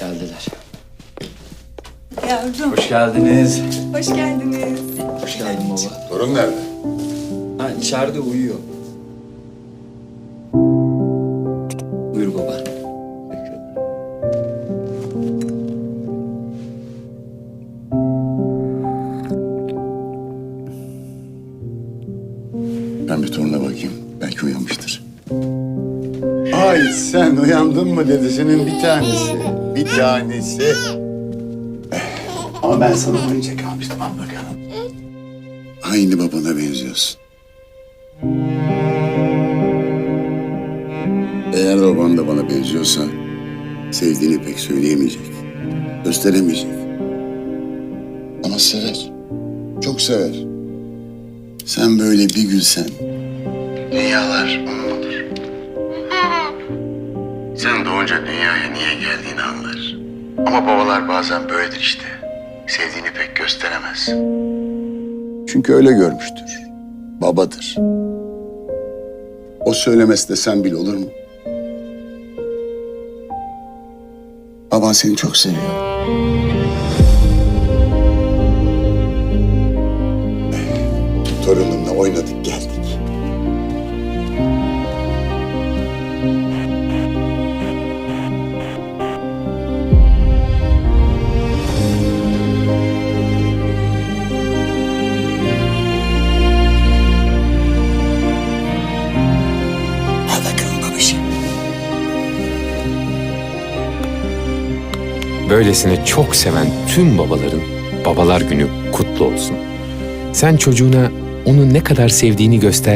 Geldiler. Yavrum, Hoş geldiniz. hoş geldiniz. Hoş geldin baba. Torun nerede? Ha içeride uyuyor. Buyur baba. Ben bir toruna bakayım. Belki uyanmıştır. Ay sen uyandın mı dedesinin bir tanesi. Bir tanesi. Ama ben sana oyuncak almıştım. Al bakalım. Aynı babana benziyorsun. Eğer baban da bana benziyorsa sevdiğini pek söyleyemeyecek. Gösteremeyecek. Ama sever. Çok sever. Sen böyle bir gülsen. Dünyalar onun Sen doğunca dünyaya niye geldiğini anlar. Ama babalar bazen böyledir işte. Sevdiğini pek gösteremez. Çünkü öyle görmüştür. Babadır. O söylemesi de sen bil olur mu? Baban seni çok seviyor. Torunumla oynadık geldik. Böylesine çok seven tüm babaların babalar günü kutlu olsun. Sen çocuğuna onu ne kadar sevdiğini göster